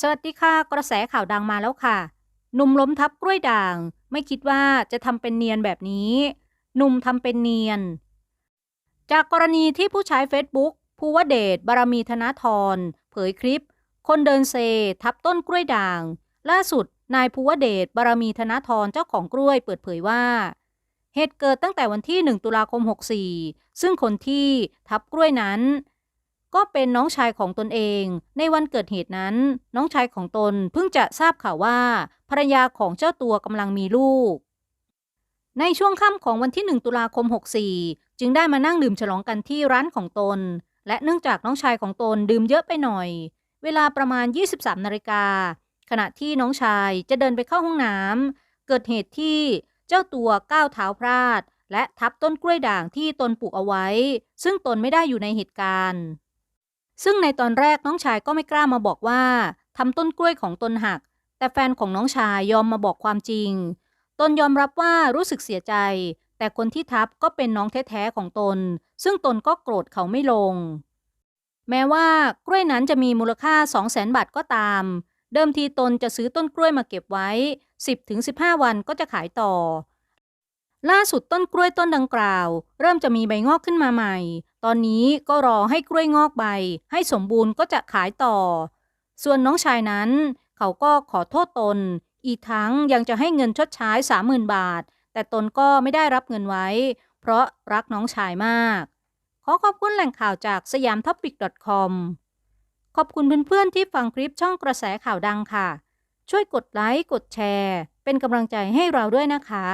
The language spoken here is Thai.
สวัสดีค่ะ กระแสข่าวดังมาแล้วค่ะ หนุ่มล้มทับกล้วยด่าง ไม่คิดว่าจะทำเป็นเนียนแบบนี้ หนุ่มทำเป็นเนียน จากกรณีที่ผู้ใช้เฟซบุ๊กภูวเดชบารมีธนาธรเผยคลิป คนเดินเซ ทับต้นกล้วยด่าง ล่าสุดนายภูวเดชบารมีธนาธรเจ้าของกล้วยเปิดเผยว่า เหตุเกิดตั้งแต่วันที่ 1 ตุลาคม 64 ซึ่งคนที่ทับกล้วยนั้น ก็เป็นน้องชายของตนเอง ในวันเกิดเหตุนั้น น้องชายของตนเพิ่งจะทราบข่าวว่าภรรยาของเจ้าตัวกำลังมีลูก ในช่วงค่ำของวันที่ 1 ตุลาคม 64 จึงได้มานั่งดื่มฉลองกันที่ร้านของตน และเนื่องจากน้องชายของตนดื่มเยอะไปหน่อย เวลาประมาณ 23 นาฬิกา ขณะที่น้องชายจะเดินไปเข้าห้องน้ำเกิดเหตุที่เจ้าตัวก้าวเท้าพลาด และทับต้นกล้วยด่างที่ตนปลูกเอาไว้ ซึ่งตนไม่ได้อยู่ในเหตุการณ์ ซึ่งในตอนแรกน้องชายก็ไม่กล้ามาบอกว่าทำต้นกล้วยของตนหัก แต่แฟนของน้องชายยอมมาบอกความจริง ตนยอมรับว่ารู้สึกเสียใจ แต่คนที่ทับก็เป็นน้องแท้ๆของตน ซึ่งตนก็โกรธเขาไม่ลง แม้ว่ากล้วยนั้นจะมีมูลค่า 200,000บาทก็ตาม เดิมทีตนจะซื้อต้นกล้วยมาเก็บไว้ 10-15 วันก็จะขายต่อ ล่าสุดต้นกล้วยต้นดังกล่าว เริ่มจะมีใบงอกขึ้นมาใหม่ ตอนนี้ก็รอให้กล้วยงอกใบ ให้สมบูรณ์ก็จะขายต่อ ส่วนน้องชายนั้น เขาก็ขอโทษตน อีกทั้งยังจะให้เงินชดใช้30,000บาท แต่ตนก็ไม่ได้รับเงินไว้ เพราะรักน้องชายมาก ขอขอบคุณแหล่งข่าวจากสยามท็อปิก .com ขอบคุณเพื่อนๆที่ฟังคลิปช่องกระแสข่าวดังค่ะ ช่วยกดไลค์กดแชร์ เป็นกำลังใจให้เราด้วยนะคะ